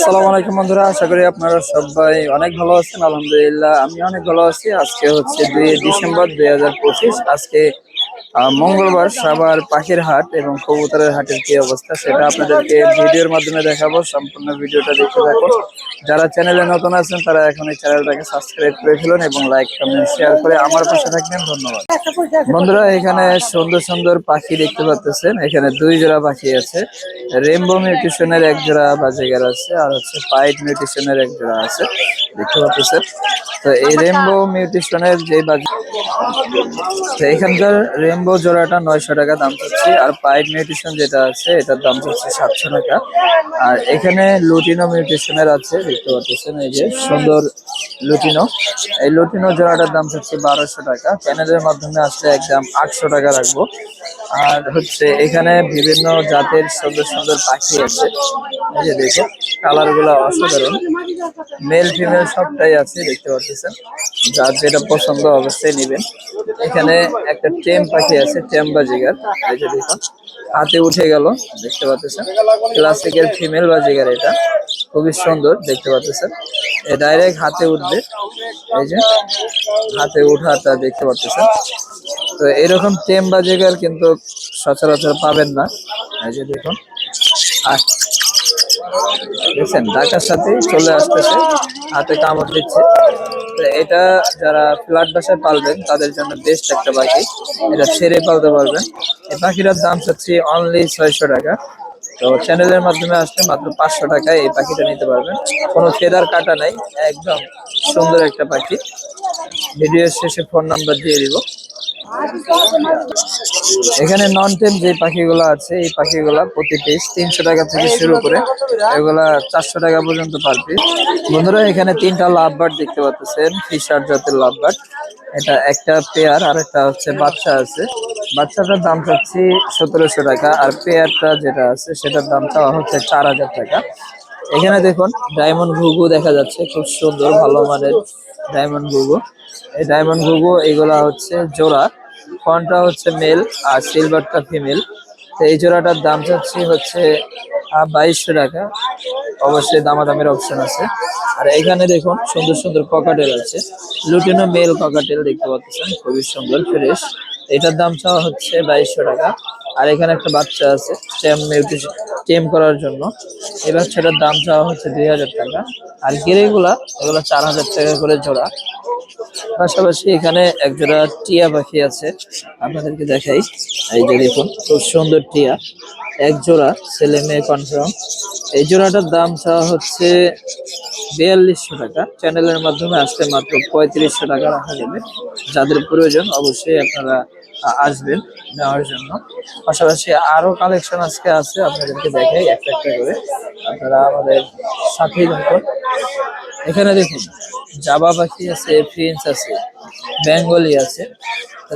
আসসালামু আলাইকুম বন্ধুরা, আশা করি আপনারা সবাই অনেক ভালো আছেন, আলহামদুলিল্লাহ, আমি অনেক ভালো আছি। আজকে হচ্ছে দুই ডিসেম্বর দুই হাজার পঁচিশ, আজকে মঙ্গলবার সাবার পাখির হাট এবং কবুতরের হাটের কি অবস্থা সেটা আপনাদেরকে ভিডিওর মাধ্যমে দেখাবো। সম্পূর্ণ ভিডিওটা দেখতে থাকুন। যারা চ্যানেলে নতুন আছেন, তারা এখন এই চ্যানেলটাকে সাবস্ক্রাইব করে ফেলুন এবং লাইক কমেন্ট শেয়ার করে আমার পাশে থাকবেন। ধন্যবাদ। বন্ধুরা, এখানে সুন্দর সুন্দর পাখি দেখতে পাচ্ছেন এখানে দুই জোড়া পাখি আছে। রেমবো মিউটেশনের এক জোড়া বাজিগার আছে, আর হচ্ছে পাইট মিউটেশনের এক জোড়া আছে। দেখতে পাচ্ছেন। তো এই রেমবো মিউটেশনের যে বাজি তো এখানকার রেমবো জোড়াটা নয়শো টাকা দাম চাচ্ছি আর পাইট মিউটেশন যেটা আছে এটার দাম চাচ্ছি সাতশো টাকা। আর এখানে লুটিনো মিউটেশনের আছে দেখতে পাচ্ছেন এই যে সুন্দর লুটিনো। এই লুটিনো জোড়াটার দাম চাচ্ছি বারোশো টাকা। চ্যানেলের মাধ্যমে আসলে একদম আটশো টাকা রাখব। আর হচ্ছে এখানে বিভিন্ন জাতের সুন্দর সুন্দর পাখি আছে। এই যে দেখো কালারগুলো অসাধারণ। মেল ফিমেল সবটাই আছে, দেখতে পাচ্ছেন। যার যেটা পছন্দ অবশ্যই নেবেন। এখানে একটা টেম পাখি আছে, টেম বাজিগার এই যে দেখুন। হাতে উঠে গেল, দেখতে পাচ্ছেন। ক্লাসিকের ফিমেল বাজিগার এটা। খুবই সুন্দর, দেখতে পাচ্ছেন। এ ডাইরেক্ট হাতে উঠবে। এই যে, হাতে উঠাটা দেখতে পাচ্ছেন। তো এরকম টেম বাজিগার কিন্তু সচরাচর পাবেন না। এই যে দেখুন। আর দেখছেন ডাকার সাথে চলে আসতেছে, হাতে কামড় দিচ্ছে। তো এটা যারা ফ্ল্যাট বাসায় পালবেন, তাদের জন্য বেস্ট একটা পাখি এটা ছেড়ে পালতে পারবেন। এই পাখিটার দাম চাচ্ছি অনলি ছয়শো টাকা। তো চ্যানেলের মাধ্যমে আসলে মাত্র পাঁচশো টাকায় এই পাখিটা নিতে পারবেন। কোনো ফেদার কাটা নাই, একদম সুন্দর একটা পাখি। ভিডিও শেষে ফোন নাম্বার দিয়ে দিব। এখানে নন টেম যে পাখিগুলো আছে, এই পাখিগুলা প্রতি পিস তিনশো টাকা থেকে শুরু করে, এগুলা চারশো টাকা পর্যন্ত পার পিস বন্ধুরা, এখানে তিনটা লাভ বার্ড দেখতে পাচ্ছেন, ফিশার জাতের লাভ বার্ড এটা একটা পেয়ার আর একটা হচ্ছে বাচ্চা আছে। বাচ্চাটার দাম চাচ্ছি সতেরোশো টাকা, আর পেয়ারটা যেটা আছে, সেটার দাম চাওয়া হচ্ছে চার হাজার টাকা। এখানে দেখুন ডায়মন্ড ঘুঘু দেখা যাচ্ছে, খুব সুন্দর, ভালো মানের ডায়মন্ড ঘুঘু। এই ডায়মন্ড ঘুঘু, এগুলা হচ্ছে জোড়া। ফনটা হচ্ছে মেল আর সিলভারটা ফিমেল তো এই জোড়াটার দাম চাচ্ছি হচ্ছে বাইশশো টাকা। অবশ্যই দামাদামের অপশন আছে। আর এখানে দেখুন, সুন্দর সুন্দর ককাটেল আছে। লুটিনো মেল ককাটেল দেখতে পাচ্ছেন, খুবই সুন্দর ফ্রেশ এটার দাম চাওয়া হচ্ছে বাইশশো টাকা। আর এখানে একটা বাচ্চা আছে টেম টেম করার জন্য। এই বাচ্চাটার দাম চাওয়া হচ্ছে দুই হাজার টাকা। আর গেরেগুলা এগুলো চার হাজার টাকা করে জোড়া। পাশাপাশি এখানে এক জোড়া টিয়া পাখি আছে। আপনাদেরকে দেখাই। এই যে দেখুন, খুব সুন্দর টিয়া। এক জোড়া ছেলে মেয়ে কনফার্ম এই জোড়াটার দাম চাওয়া হচ্ছে বিয়াল্লিশশো টাকা। চ্যানেলের মাধ্যমে আসলে মাত্র পঁয়ত্রিশশো টাকা রাখা যাবে। যাদের প্রয়োজন অবশ্যই আপনারা আসবেন নেওয়ার জন্য। পাশাপাশি আরও কালেকশন আজকে আছে, আপনাদেরকে দেখাই। একটা একটা করে আপনারা আমাদের সাথেই এখানে দেখুন জাবা পাখি আছে ফিন্স আছে, বেঙ্গলি আছে।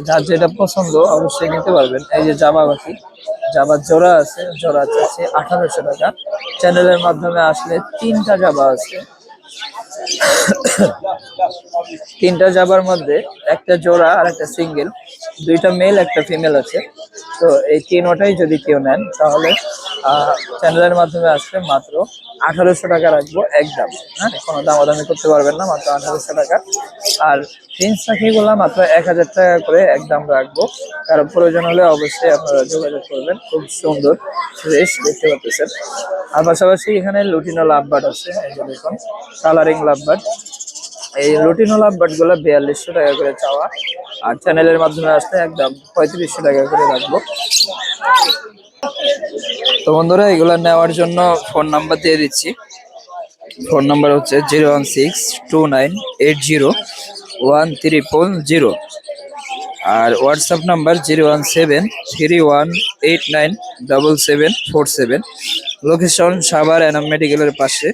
যার যেটা পছন্দ, অবশ্যই নিতে পারবেন। এই যে জাবা পাখি, জাবার জোড়া আছে জোড়া আছে আঠারোশো টাকা। চ্যানেলের মাধ্যমে আসলে তিনটা জাবা আছে। তিনটা জাবার মধ্যে একটা জোড়া আর একটা সিঙ্গেল, দুইটা মেল একটা ফিমেল আছে। তো এই তিনোটাই যদি কেউ নেন, তাহলে চ্যানেলের মাধ্যমে আসবে মাত্র আঠারোশো টাকা রাখব একদম। হ্যাঁ কোনো দামাদামি করতে পারবেন না, মাত্র আঠারোশো টাকা। আর ফিন্স পাখিগুলো মাত্র এক হাজার টাকা করে একদম রাখব। কারও প্রয়োজন হলে অবশ্যই আপনারা যোগাযোগ করবেন, খুব সুন্দর ফ্রেশ দেখতে পাচ্ছেন। আর পাশাপাশি এখানে লুটিনো লাভবার্ড আছে দেখুন কালারিং লাভবার্ড এই লুটিনো লাভবার্ডগুলো বিয়াল্লিশশো টাকা করে চাওয়া। আর চ্যানেলের মাধ্যমে আসলে একদম পঁয়ত্রিশশো টাকা করে রাখব। তো বন্ধুরা, এগুলো নেওয়ার জন্য ফোন নাম্বার দিয়ে দিচ্ছি। ফোন নাম্বার হচ্ছে zero one six two nine eight zero one triple zero আর WhatsApp number zero one seven three one eight nine double seven four seven location Savar Enam মেডিকেলের পাশে।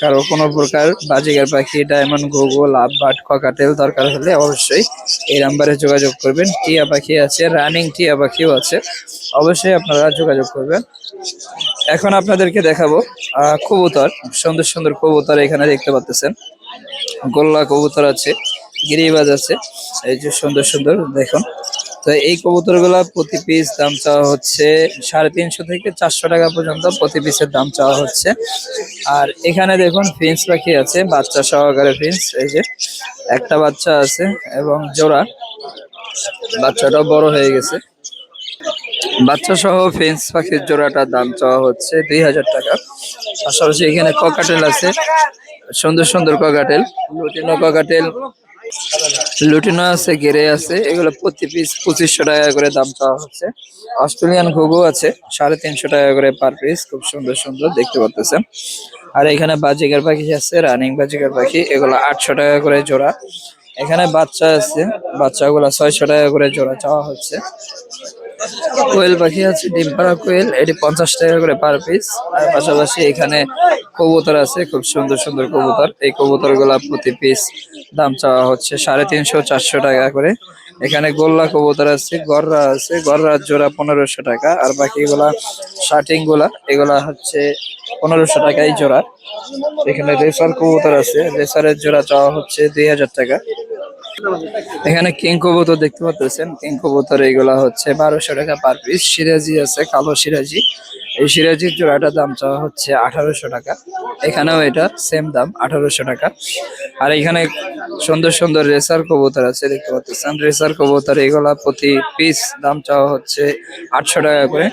কারও কোনো প্রকার বাজিগার পাখি ডায়মন্ড ঘুঘু লাভ বাট ককাটেল দরকার হলে অবশ্যই এই নাম্বারে যোগাযোগ করবেন। টিয়া পাখি আছে রানিং টিয়া পাখিও আছে, অবশ্যই আপনারা যোগাযোগ করবেন। এখন আপনাদেরকে দেখাবো কবুতর, সুন্দর সুন্দর কবুতর এখানে দেখতে পাচ্ছেন গোল্লা কবুতর আছে। গিরিবাজ আছে। এই যে সুন্দর সুন্দর, দেখুন। তো এই কবুতরগুলা প্রতি পিস দাম চাওয়া হচ্ছে সাড়ে তিনশো থেকে চারশো টাকা পর্যন্ত প্রতি পিসের দাম চাওয়া হচ্ছে। আর এখানে দেখুন ফিন্স পাখি আছে, বাচ্চা সহকারে ফিন্স এই যে একটা বাচ্চা আছে এবং জোড়া। বাচ্চাটাও বড় হয়ে গেছে। বাচ্চা সহ ফেন্স পাখির জোড়াটার দাম চাওয়া হচ্ছে দুই হাজার টাকা। পাশাপাশি এখানে ককাটেল আছে। সুন্দর সুন্দর ককাটেল লুটিনো ককাটেল লুটিনো আছে গেরে আছে, এগুলো প্রতি পিস পঁচিশশো টাকা করে দাম চাওয়া হচ্ছে। অস্ট্রেলিয়ান ঘুঘু আছে, সাড়ে তিনশো টাকা করে পার পিস খুব সুন্দর সুন্দর, দেখতে পারতেছে আর এখানে বাজিকার পাখি আছে, রানিং বাজিকার পাখি, এগুলো আটশো টাকা করে জোড়া। এখানে বাচ্চা আছে, বাচ্চাগুলো ছয়শো টাকা করে জোড়া চাওয়া হচ্ছে। কোয়েল পাখি আছে, ডিম পাড়া কোয়েল, এটি পঞ্চাশ টাকা করে পার পিস আর পাশাপাশি এখানে কবুতর আছে, খুব সুন্দর সুন্দর কবুতর। এই কবুতর প্রতি পিস দাম চাওয়া হচ্ছে সাড়ে তিনশো, চারশো টাকা করে। এখানে গোল্লা কবুতর আছে, গররা আছে গররার জোড়া পনেরোশো টাকা। আর বাকিগুলা শার্টিংগুলা এগুলা হচ্ছে পনেরোশো টাকাই জোড়া। এখানে রেসার কবুতর আছে রেসারের জোড়া চাওয়া হচ্ছে দুই হাজার টাকা। এখানে কিং কবুতর দেখতে পাচ্ছেন কিং কবুতর এইগুলা হচ্ছে বারোশো টাকা পার পিস সিরাজি আছে, কালো সিরাজি। এই সিরাজির জোড়াটার দাম চাওয়া হচ্ছে আঠারোশো টাকা। এখানেও এটা সেম দাম, আঠারোশো টাকা। আর এখানে সুন্দর সুন্দর রেসার কবুতর আছে, দেখতে পাচ্ছেন রেসার কবুতর এগুলা প্রতি পিস দাম চাওয়া হচ্ছে আটশো টাকা করে।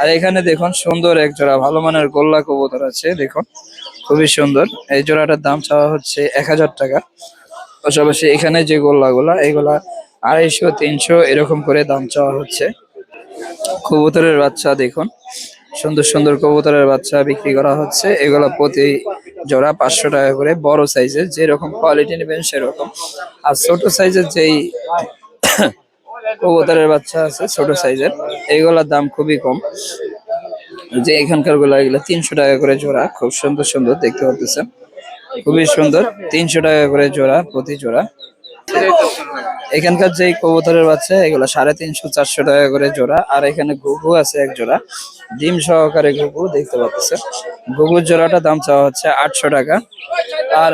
আর এখানে দেখুন সুন্দর এক জোড়া, ভালো মানের গোল্লা কবুতর আছে, দেখুন। খুবই সুন্দর। এই জোড়াটার দাম চাওয়া হচ্ছে এক হাজার টাকা। পাশাপাশি এখানে যে গোল্লাগুলা, এগুলা আড়াইশো, তিনশো এরকম করে দাম চাওয়া হচ্ছে। কবুতরের বাচ্চা দেখুন, সুন্দর সুন্দর কবুতরের বাচ্চা বিক্রি করা হচ্ছে। এগুলা প্রতি জোড়া পাঁচশো টাকা করে, বড় সাইজের, যেরকম কোয়ালিটি নেবেন সেরকম। আর ছোট সাইজের যেই কবুতরের বাচ্চা আছে, ছোট সাইজের এইগুলার দাম খুবই কম। যে এখানকারগুলা, এগুলো তিনশো টাকা করে জোড়া, খুব সুন্দর সুন্দর দেখতে পাচ্ছেন খুবই সুন্দর। তিনশো টাকা করে জোড়া প্রতি জোড়া। এখানকার যে কবুতরের বাচ্চা এগুলো সাড়ে তিনশো চারশো টাকা করে জোড়া। আর এখানে ঘুঘু আছে এক জোড়া। ডিম সহকারে ঘুঘু দেখতে পাচ্ছেন। ঘুঘুর জোড়াটা দাম চাওয়া হচ্ছে আটশো টাকা। আর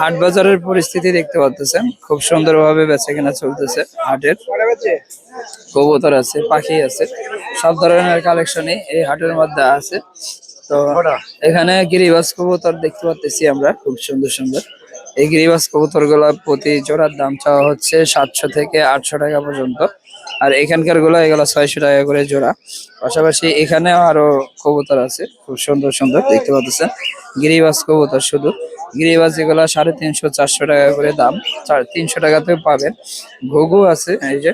হাট বাজারের পরিস্থিতি দেখতে পাচ্ছেন। খুব সুন্দরভাবে বেচা কেনা চলতেছে হাটের। কবুতর আছে পাখি আছে। সব ধরনের কালেকশনই এই হাটের মধ্যে আছে। তো এখানে গিরিবাস কবুতর দেখতে পাচ্ছি আমরা, খুব সুন্দর সুন্দর। এই গিরিবাস কবুতরগুলা প্রতি জোড়ার দাম চাওয়া হচ্ছে সাতশো থেকে আটশো টাকা পর্যন্ত। আর এখানকারগুলো এগুলো ছয়শো টাকা করে জোড়া। পাশাপাশি এখানেও আরও কবুতর আছে, খুব সুন্দর সুন্দর, দেখতে পাচ্ছেন গিরিবাস কবুতর শুধু। গিরিবাস এগুলা সাড়ে তিনশো, চারশো টাকা করে দাম তিনশো টাকাতেও পাবেন। ঘুঘু আছে, এই যে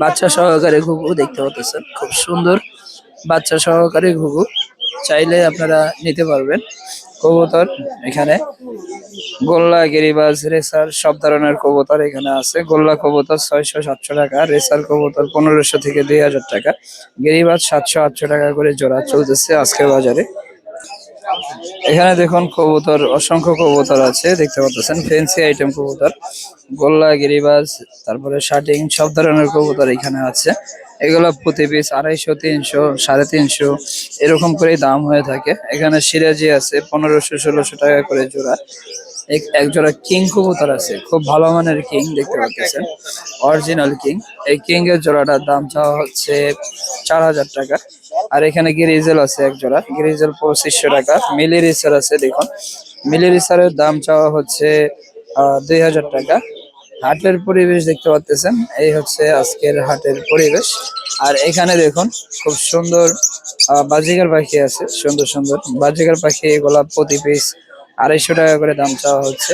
বাচ্চা সহকারে ঘুঘু দেখতে পাচ্ছেন খুব সুন্দর বাচ্চা সহকারে ঘুঘু। চাইলে আপনারা নিতে পারবেন। কবুতর এখানে। গোল্লা গিরিবাজ রেসার সব ধরনের কবুতর এখানে আছে। গোল্লা কবুতর ছয়শো সাতশো টাকা, রেসার কবুতর পনেরোশো থেকে দুই হাজার টাকা। গিরিবাজ সাতশো আটশো টাকা করে জোড়া চলতেছে আজকের বাজারে। এখানে দেখুন কবুতর, অসংখ্য কবুতর আছে, দেখতে পাচ্ছেন ফেন্সি আইটেম কবুতর। গোল্লা গিরিবাজ, তারপরে শার্টিং সব ধরনের কবুতর এখানে আছে। এগুলো প্রতি পিস আড়াইশো, তিনশো, সাড়ে তিনশো, এরকম করে দাম হয়ে থাকে। এখানে সিরাজি আছে, পনেরোশো, ষোলোশো টাকা করে জোড়া। এক- জোড়া কিং কবুতর আছে, খুব ভালো মানের কিং দেখতে পাচ্ছেন। Original king. এই কিং এর জোড়াটার দাম চাওয়া হচ্ছে চার হাজার টাকা। আর এখানে গিরিজেল আছে এক জোড়া, গিরিজেল পঁচিশশো টাকা। মিলি রিসার আছে, দেখুন। মিলি রিসারের দাম চাওয়া হচ্ছে দুই হাজার টাকা। হাটের পরিবেশ দেখতে পাচ্ছেন এই হচ্ছে আজকের হাটের পরিবেশ। আর এখানে দেখুন, খুব সুন্দর বাজিকার পাখি আছে, সুন্দর সুন্দর। বাজিকার পাখি এগুলা প্রতি পিস আড়াইশো টাকা করে দাম চাওয়া হচ্ছে।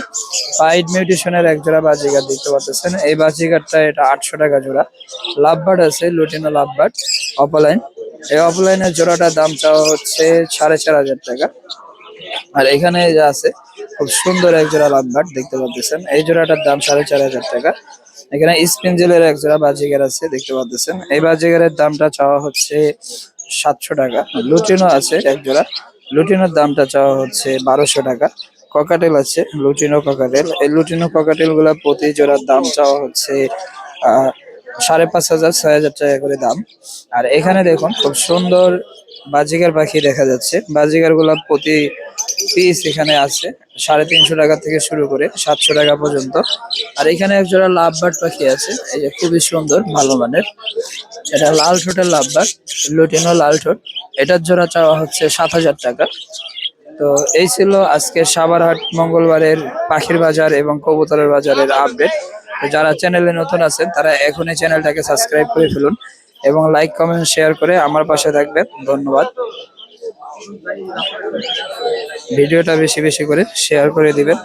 পাইড মিউটেশনের এক জোড়া বাজিকার দেখতে পাচ্ছেন এই বাজিকারটা এটা আটশো টাকা জোড়া। লাভবার্ড আছে লুটিনো লাভবার্ড অপলাইন এই অফলাইনের জোড়াটার দাম চাওয়া হচ্ছে সাড়ে চার হাজার টাকা। আর এখানে যা আছে, খুব সুন্দর এক জোড়া লাভবার্ড দেখতে পাচ্ছেন। এই জোড়াটার দাম সাড়ে চার হাজার টাকা। এখানে স্পিনজেলের এক জোড়া বাজিগার আছে, দেখতে পাচ্ছেন। এই বাজিগারের দামটা চাওয়া হচ্ছে সাতশো টাকা। লুটিনো আছে এক জোড়া। লুটিনোর দামটা চাওয়া হচ্ছে বারোশো টাকা। ককাটেল আছে, লুটিনো ককাটেল এই লুটিনো ককাটেলগুলা প্রতি জোড়ার দাম চাওয়া হচ্ছে সাড়ে পাঁচ হাজার, ছয় হাজার টাকা করে দাম। আর এখানে দেখুন, খুব সুন্দর বাজিগার পাখি দেখা যাচ্ছে। বাজিগারগুলা প্রতি পিস এখানে আছে, সাড়ে তিনশো টাকা থেকে শুরু করে সাতশো টাকা পর্যন্ত। আর এখানে এক জোড়া লাভবার্ড পাখি আছে, এই যে খুবই সুন্দর, ভালো মানের। এটা লাল ঠোঁটের লাভবার্ড, লুটিনো লাল ঠোঁট এটার জোড়া চাওয়া হচ্ছে সাত হাজার টাকা। তো এই ছিল আজকে সাবারহাট মঙ্গলবারের পাখির বাজার এবং কবুতরের বাজারের আপডেট যারা চ্যানেলে নতুন আছেন, তারা এখনই চ্যানেলটাকে সাবস্ক্রাইব করে ফেলুন এবং লাইক কমেন্ট শেয়ার করে আমার পাশে থাকবেন। ধন্যবাদ। ভিডিওটা বেশি বেশি করে শেয়ার করে দিবেন।